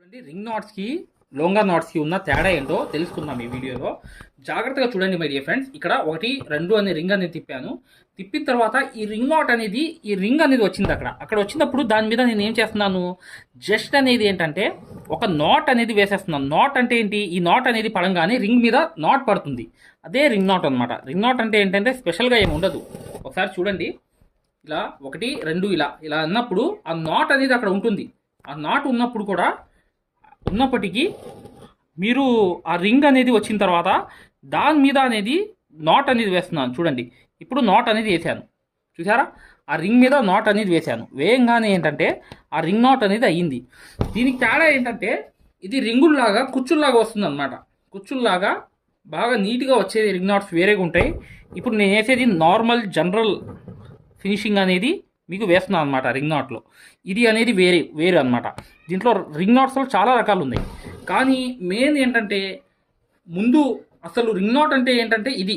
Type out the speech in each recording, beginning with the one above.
చూడండి రింగ్ నాట్స్కి లోంగా నాట్స్కి ఉన్న తేడా ఏంటో తెలుసుకుందాం ఈ వీడియోలో. జాగ్రత్తగా చూడండి మై డియర్ ఫ్రెండ్స్ ఇక్కడ ఒకటి రెండు అనే రింగ్ అనేది తిప్పాను. తిప్పిన తర్వాత ఈ రింగ్ నాట్ అనేది ఈ రింగ్ అనేది వచ్చింది అక్కడ. అక్కడ వచ్చినప్పుడు దాని మీద నేను ఏం చేస్తున్నాను? జస్ట్ అనేది ఏంటంటే ఒక నాట్ అనేది వేసేస్తున్నాను. నాట్ అంటే ఏంటి? ఈ నాట్ అనేది పడంగానే రింగ్ మీద నాట్ పడుతుంది. అదే రింగ్ నాట్ అనమాట రింగ్ నాట్ అంటే ఏంటంటే స్పెషల్గా ఏమి ఉండదు. ఒకసారి చూడండి. ఇలా ఒకటి రెండు ఇలా ఇలా అన్నప్పుడు ఆ నాట్ అనేది అక్కడ ఉంటుంది. ఆ నాట్ ఉన్నప్పుడు కూడా ఉన్నప్పటికీ మీరు ఆ రింగ్ అనేది వచ్చిన తర్వాత దాని మీద అనేది నాట్ అనేది వేస్తున్నాను. చూడండి. ఇప్పుడు నాట్ అనేది వేసాను చూసారా ఆ రింగ్ మీద నాట్ అనేది వేసాను వేయంగానే ఏంటంటే ఆ రింగ్ నాట్ అనేది అయ్యింది. దీనికి తేడా ఏంటంటే ఇది రింగుల్లాగా కుచ్చుల్లాగా వస్తుంది అనమాట కుచ్చుల్లాగా బాగా నీట్గా వచ్చేది రింగ్ నాట్స్ వేరేగా ఉంటాయి ఇప్పుడు నేను వేసేది నార్మల్ జనరల్ ఫినిషింగ్ అనేది మీకు వేస్తున్నాను అనమాట రింగ్ నాట్లో ఇది అనేది వేరే వేరే అనమాట దీంట్లో రింగ్ నాట్స్లో చాలా రకాలు ఉన్నాయి. కానీ మెయిన్ ఏంటంటే ముందు అసలు రింగ్ నాట్ అంటే ఏంటంటే ఇది.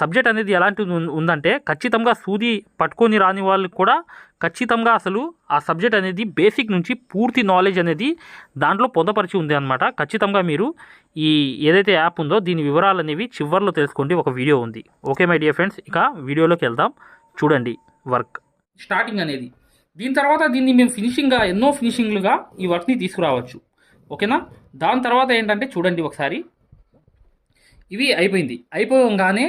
సబ్జెక్ట్ అనేది ఎలాంటిది ఉందంటే ఖచ్చితంగా సూది పట్టుకొని రాని వాళ్ళకి కూడా ఖచ్చితంగా అసలు ఆ సబ్జెక్ట్ అనేది బేసిక్ నుంచి పూర్తి నాలెడ్జ్ అనేది దాంట్లో పొందపరిచి ఉంది అనమాట ఖచ్చితంగా మీరు ఈ ఏదైతే యాప్ ఉందో దీని వివరాలు అనేవి చివర్లో తెలుసుకోండి. ఒక వీడియో ఉంది. ఓకే మై డియర్ ఫ్రెండ్స్ ఇక వీడియోలోకి వెళ్దాం. చూడండి వర్క్. స్టార్టింగ్ అనేది. దీని తర్వాత దీన్ని మేము ఫినిషింగ్గా ఎన్నో ఫినిషింగ్లుగా ఈ వర్క్ని తీసుకురావచ్చు. ఓకేనా? దాని తర్వాత ఏంటంటే చూడండి ఒకసారి. ఇవి అయిపోయింది. అయిపోగానే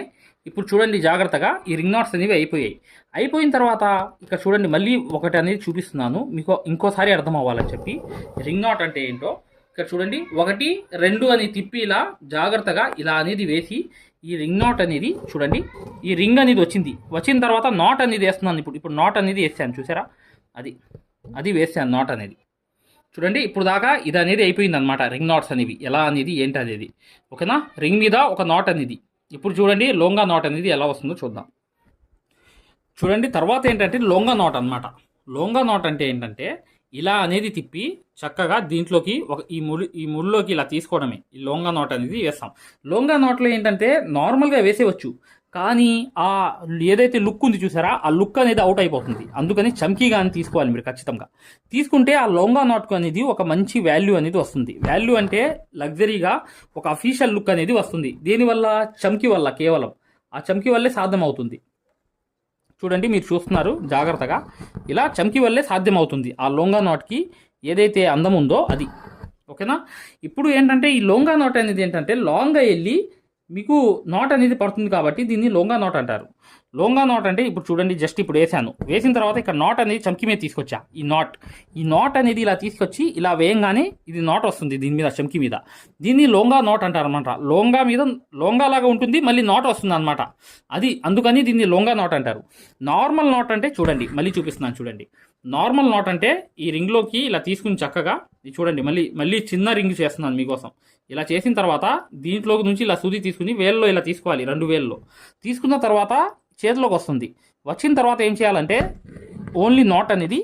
ఇప్పుడు చూడండి జాగ్రత్తగా ఈ రింగ్ నాట్స్ అనేవి అయిపోయాయి. అయిపోయిన తర్వాత ఇక్కడ చూడండి మళ్ళీ ఒకటి అనేది చూపిస్తున్నాను. మీకు ఇంకోసారి అర్థం అవ్వాలని చెప్పి. రింగ్ నాట్ అంటే ఏంటో ఇక్కడ చూడండి. ఒకటి రెండు అని తిప్పి ఇలా జాగ్రత్తగా ఇలా అనేది వేసి ఈ రింగ్ నాట్ అనేది చూడండి. ఈ రింగ్ అనేది వచ్చింది. వచ్చిన తర్వాత నాట్ అనేది వేస్తున్నాను ఇప్పుడు. ఇప్పుడు నాట్ అనేది వేసాను చూసారా? అది అది వేసాను నాట్ అనేది. చూడండి ఇప్పుడు దాకా ఇది అనేది అయిపోయింది అనమాట రింగ్ నాట్స్ అనేవి. ఎలా అనేది ఏంటి అనేది. ఓకేనా? రింగ్ మీద ఒక నాట్ అనేది. ఇప్పుడు చూడండి లోంగా నాట్ అనేది ఎలా వస్తుందో చూద్దాం. చూడండి తర్వాత ఏంటంటే లోంగా నాట్ అనమాట లోంగా నాట్ అంటే ఏంటంటే ఇలా అనేది తిప్పి చక్కగా దీంట్లోకి ఒక ఈ ముడి ఈ ముడిలోకి ఇలా తీసుకోవడమే. ఈ లోంగా నాట్ అనేది వేస్తాం. లోంగా నాట్లో ఏంటంటే నార్మల్గా వేసేవచ్చు కానీ ఆ ఏదైతే లుక్ ఉంది చూసారా ఆ లుక్ అనేది అవుట్ అయిపోతుంది. అందుకని చమ్కీ కానీ తీసుకోవాలి మీరు ఖచ్చితంగా. తీసుకుంటే ఆ లోంగా నాట్కు అనేది ఒక మంచి వాల్యూ అనేది వస్తుంది. వాల్యూ అంటే లగ్జరీగా ఒక అఫీషియల్ లుక్ అనేది వస్తుంది. దీనివల్ల చమ్కీ వల్ల కేవలం. ఆ చమ్కీ వల్లే సాధ్యం అవుతుంది. చూడండి మీరు చూస్తున్నారు జాగ్రత్తగా. ఇలా చమ్కీ వల్లే సాధ్యమవుతుంది ఆ లొంగా నాట్కి ఏదైతే అందం ఉందో అది. ఓకేనా? ఇప్పుడు ఏంటంటే ఈ లొంగా నాట్ అనేది ఏంటంటే లాంగ్గా వెళ్ళి మీకు నాట్ అనేది పడుతుంది కాబట్టి దీన్ని లోంగా నాట్ అంటారు. లోంగా నాట్ అంటే ఇప్పుడు చూడండి జస్ట్ ఇప్పుడు వేసాను వేసిన తర్వాత ఇక్కడ నాట్ అనేది చమ్కి మీద తీసుకొచ్చా? ఈ నాట్. ఈ నాట్ అనేది ఇలా తీసుకొచ్చి ఇలా వేయంగానే ఇది నాట్ వస్తుంది దీని మీద చమ్కి మీద. దీన్ని లోంగా నాట్ అంటారు అనమాట లోంగా మీద లోంగా లాగా ఉంటుంది మళ్ళీ నాట్ వస్తుంది అనమాట అది అందుకని దీన్ని లోంగా నాట్ అంటారు. నార్మల్ నాట్ అంటే చూడండి మళ్ళీ చూపిస్తున్నాను చూడండి. నార్మల్ నాట్ అంటే ఈ రింగ్లోకి ఇలా తీసుకుని చక్కగా ఇది చూడండి మళ్ళీ మళ్ళీ చిన్న రింగ్ చేస్తున్నాను మీకోసం. ఇలా చేసిన తర్వాత దీంట్లో నుంచి ఇలా సూది తీసుకుని వేల్లో ఇలా తీసుకోవాలి రెండు వేల్లో. తీసుకున్న తర్వాత చేతిలోకి వస్తుంది వచ్చిన తర్వాత ఏం చేయాలంటే ఓన్లీ నాట్ అనేది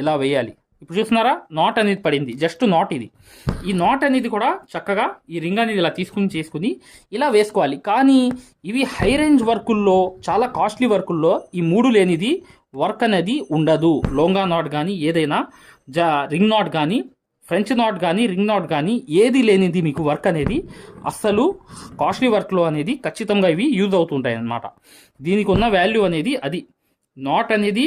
ఇలా వేయాలి. ఇప్పుడు చూస్తున్నారా? నాట్ అనేది పడింది. జస్ట్ నాట్ ఇది. ఈ నాట్ అనేది కూడా చక్కగా ఈ రింగ్ అనేది ఇలా తీసుకుని చేసుకుని ఇలా వేసుకోవాలి. కానీ ఇవి హై రేంజ్ వర్కుల్లో చాలా కాస్ట్లీ వర్కుల్లో ఈ మూడు లేనిది వర్క్ అనేది ఉండదు. లోంగా నాట్ కానీ ఏదైనా జా రింగ్ నాట్ కానీ ఫ్రెంచ్ నాట్ కానీ రింగ్ నాట్ కానీ ఏది లేనిది మీకు వర్క్ అనేది అస్సలు కాస్ట్లీ వర్క్లో అనేది ఖచ్చితంగా ఇవి యూజ్ అవుతుంటాయి అన్నమాట దీనికి ఉన్న వాల్యూ అనేది అది. నాట్ అనేది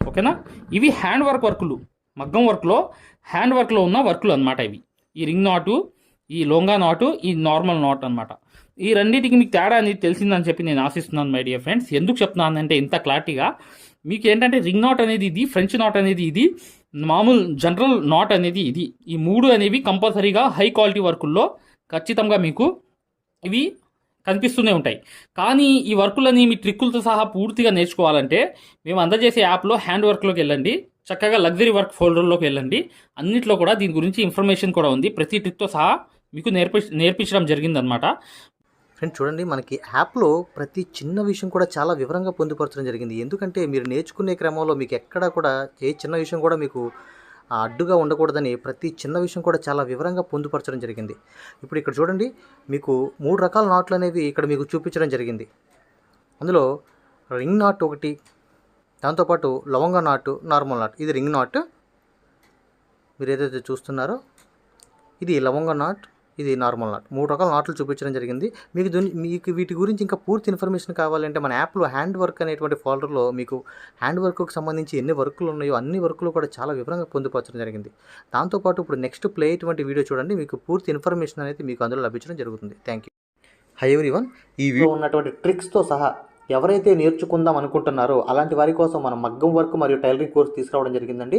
ఓకేనా? ఇవి హ్యాండ్ వర్క్ వర్కులు. మగ్గం వర్క్లో హ్యాండ్ వర్క్లో ఉన్న వర్కులు అన్నమాట ఇవి. ఈ రింగ్ నాటు ఈ లొంగా నాటు ఈ నార్మల్ నాట్ అనమాట ఈ రెండింటికి మీకు తేడా అనేది తెలిసిందని చెప్పి నేను ఆశిస్తున్నాను మై డియర్ ఫ్రెండ్స్. ఎందుకు చెప్తున్నానంటే ఇంత క్లారిటీగా మీకు ఏంటంటే రింగ్ నాట్ అనేది ఇది ఫ్రెంచ్ నాట్ అనేది ఇది మామూలు జనరల్ నాట్ అనేది ఇది. ఈ మూడు అనేవి కంపల్సరీగా హై క్వాలిటీ వర్కుల్లో ఖచ్చితంగా మీకు ఇవి కనిపిస్తూనే ఉంటాయి. కానీ ఈ వర్కులని మీ ట్రిక్కులతో సహా పూర్తిగా నేర్చుకోవాలంటే మేము అందజేసే యాప్లో హ్యాండ్ వర్క్లోకి వెళ్ళండి. చక్కగా లగ్జరీ వర్క్ ఫోల్డర్లోకి వెళ్ళండి. అన్నిట్లో కూడా దీని గురించి ఇన్ఫర్మేషన్ కూడా ఉంది. ప్రతి ట్రిక్తో సహా మీకు నేర్పి నేర్పించడం జరిగిందనమాట ఫ్రెండ్ చూడండి మనకి యాప్లో ప్రతి చిన్న విషయం కూడా చాలా వివరంగా పొందుపరచడం జరిగింది. ఎందుకంటే మీరు నేర్చుకునే క్రమంలో మీకు ఎక్కడా కూడా ఏ చిన్న విషయం కూడా మీకు అడ్డుగా ఉండకూడదని ప్రతి చిన్న విషయం కూడా చాలా వివరంగా పొందుపరచడం జరిగింది. ఇప్పుడు ఇక్కడ చూడండి మీకు మూడు రకాల నాట్లు అనేవి ఇక్కడ మీకు చూపించడం జరిగింది. అందులో రింగ్ నాట్ ఒకటి దాంతోపాటు లవంగ నాటు నార్మల్ నాట్. ఇది రింగ్ నాట్. మీరు ఏదైతే చూస్తున్నారో ఇది లవంగ నాట్ ఇది నార్మల్ నాట్. మూడు రకాల నాట్లు చూపించడం జరిగింది. మీకు దీని మీకు వీటి గురించి ఇంకా పూర్తి ఇన్ఫర్మేషన్ కావాలంటే మన యాప్లో హ్యాండ్ వర్క్ అనేటువంటి ఫోల్డర్లో మీకు హ్యాండ్ వర్క్కి సంబంధించి ఎన్ని వర్కులు ఉన్నాయో అన్ని వర్కులు కూడా చాలా వివరంగా పొందుపరచడం జరిగింది. దాంతోపాటు ఇప్పుడు నెక్స్ట్ ప్లే అయ్యేటువంటి వీడియో చూడండి. మీకు పూర్తి ఇన్ఫర్మేషన్ అనేది మీకు అందులో లభించడం జరుగుతుంది. Thank you. హై ఎవ్రీవన్ ఈ వీడియో ఉన్నటువంటి ట్రిక్స్తో సహా ఎవరైతే నేర్చుకుందాం అనుకుంటున్నారో అలాంటి వారి కోసం మన మగ్గం వర్క్ మరియు టైలరింగ్ కోర్స్ తీసుకురావడం జరిగిందండి.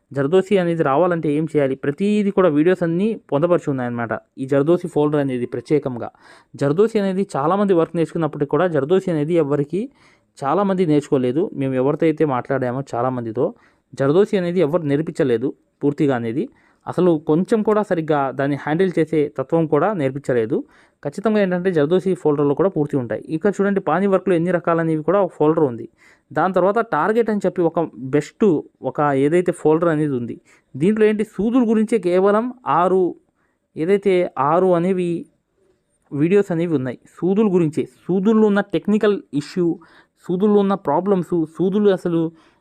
జర్దోసి అనేది రావాలంటే ఏం చేయాలి? ప్రతిదీ కూడా వీడియోస్ అన్నీ పొందపరిచి ఉన్నాయన్నమాట ఈ జర్దోసి ఫోల్డర్ అనేది ప్రత్యేకంగా. జర్దోసి అనేది చాలామంది వర్క్ నేర్చుకున్నప్పటికీ కూడా జర్దోసి అనేది ఎవరికి చాలామంది నేర్చుకోలేదు. మేము ఎవరితో అయితే మాట్లాడామో చాలామందితో జర్దోసి అనేది ఎవరు నేర్పించలేదు పూర్తిగా అనేది. అసలు కొంచెం కూడా సరిగ్గా దాన్ని హ్యాండిల్ చేసే తత్వం కూడా నేర్పించలేదు. ఖచ్చితంగా ఏంటంటే జర్దోసి ఫోల్డర్లో కూడా పూర్తి ఉంటాయి. ఇక్కడ చూడండి పానీ వర్క్లో ఎన్ని రకాలనేవి కూడా ఒక ఫోల్డర్ ఉంది. దాని తర్వాత టార్గెట్ అని చెప్పి ఒక బెస్ట్ ఒక ఏదైతే ఫోల్డర్ అనేది ఉంది దీంట్లో ఏంటి సూదుల గురించే కేవలం ఆరు ఏదైతే ఆరు అనేవి వీడియోస్ అనేవి ఉన్నాయి. సూదుల గురించే సూదుల్లో ఉన్న టెక్నికల్ ఇష్యూ సూదుల్లో ఉన్న ప్రాబ్లమ్స్ సూదులు అసలు